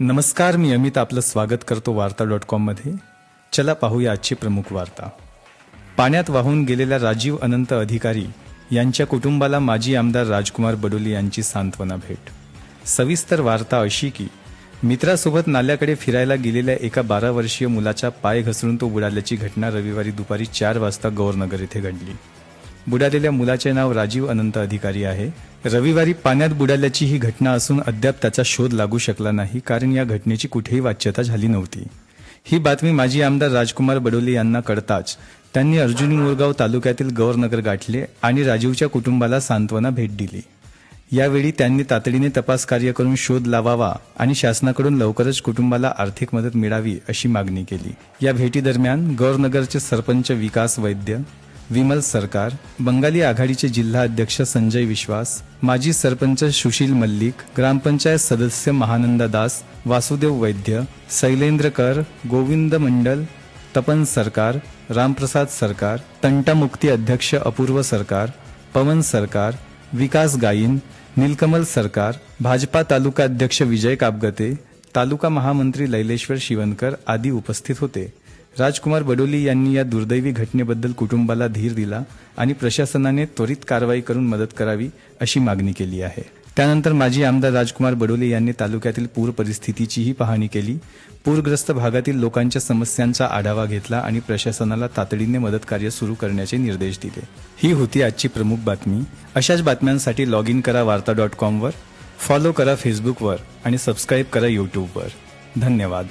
नमस्कार मी अमित आपलं स्वागत करतो वार्ता डॉट कॉममध्ये चला पाहूया आजची प्रमुख वार्ता. पाण्यात वाहून गेलेल्या राजीव अनंत अधिकारी यांच्या कुटुंबाला माजी आमदार राजकुमार बडोली यांची सांत्वना भेट. सविस्तर वार्ता अशी की मित्रासोबत नाल्याकडे फिरायला गेलेल्या एका बारा वर्षीय मुलाचा पाय घसरून तो बुडाल्याची घटना रविवारी दुपारी चार वाजता गौरनगर येथे घडली. बुडालेल्या मुलाचे नाव राजीव अनंत अधिकारी आहे. रविवारी पाण्यात बुडाल्याची ही घटना असून अद्याप त्याचा शोध लागू शकला नाही कारण या घटनेची कुठेही वाच्यता झाली नव्हती. ही बातमी माजी आमदार राजकुमार बडोले यांना कळताच त्यांनी अर्जुनी मुरगाव तालुक्यातील गौरनगर गाठले आणि राजीवच्या कुटुंबाला सांत्वना भेट दिली. यावेळी त्यांनी तातडीने तपास कार्य करून शोध लावावा आणि शासनाकडून लवकरच कुटुंबाला आर्थिक मदत मिळावी अशी मागणी केली. या भेटीदरम्यान गौरनगरचे सरपंच विकास वैद्य विमल सरकार बंगाली आघाडीचे जिल्हा अध्यक्ष संजय विश्वास माजी सरपंच सुशील मल्लिक ग्रामपंचायत सदस्य महानंदा दास वासुदेव वैद्य शैलेंद्र कर गोविंद मंडल तपन सरकार रामप्रसाद सरकार तंटामुक्ती अध्यक्ष अपूर्व सरकार पवन सरकार विकास गाईन नीलकमल सरकार भाजपा तालुका अध्यक्ष विजय कापगते तालुका महामंत्री लैलेश्वर शिवनकर आदी उपस्थित होते. राजकुमार बडोली यांनी या दुर्दैवी घटनेबद्दल कुटुंबाला धीर दिला आणि प्रशासनाने त्वरित कारवाई करून मदत करावी अशी मागणी केली आहे. त्यानंतर माजी आमदार राजकुमार बडोले यांनी तालुक्यातील पूर परिस्थितीचीही पाहणी केली. पूरग्रस्त भागातील लोकांच्या समस्यांचा आढावा घेतला आणि प्रशासनाला तातडीने मदत कार्य सुरू करण्याचे निर्देश दिले. ही होती आजची प्रमुख बातमी. अशाच बातम्यांसाठी लॉग इन करा वार्ता डॉट कॉमवर फॉलो करा फेसबुकवर आणि सबस्क्राईब करा यूट्यूबवर. धन्यवाद.